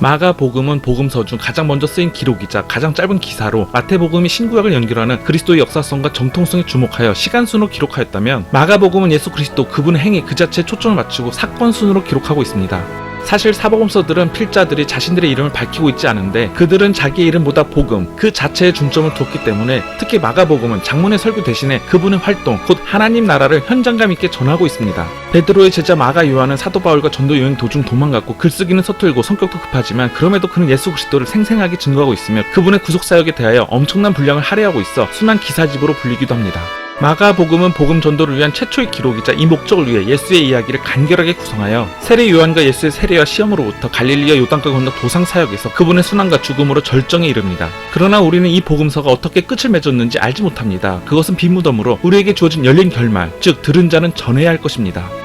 마가복음은 복음서 중 가장 먼저 쓰인 기록이자 가장 짧은 기사로 마태복음이 신구약을 연결하는 그리스도의 역사성과 정통성에 주목하여 시간 순으로 기록하였다면 마가복음은 예수 그리스도 그분의 행위 그 자체에 초점을 맞추고 사건 순으로 기록하고 있습니다. 사실 사복음서들은 필자들이 자신들의 이름을 밝히고 있지 않은데 그들은 자기의 이름보다 복음 그 자체에 중점을 두었기 때문에 특히 마가복음은 장문의 설교 대신에 그분의 활동 곧 하나님 나라를 현장감 있게 전하고 있습니다. 베드로의 제자 마가 요한은 사도 바울과 전도 여행 도중 도망갔고 글쓰기는 서툴고 성격도 급하지만 그럼에도 그는 예수 그리스도를 생생하게 증거하고 있으며 그분의 구속 사역에 대하여 엄청난 분량을 할애하고 있어 순한 기사집으로 불리기도 합니다. 마가복음은 복음 전도를 위한 최초의 기록이자 이 목적을 위해 예수의 이야기를 간결하게 구성하여 세례 요한과 예수의 세례와 시험으로부터 갈릴리와 요단가 건너 도상 사역에서 그분의 순환과 죽음으로 절정에 이릅니다. 그러나 우리는 이 복음서가 어떻게 끝을 맺었는지 알지 못합니다. 그것은 빈무덤으로 우리에게 주어진 열린 결말, 즉 들은 자는 전해야 할 것입니다.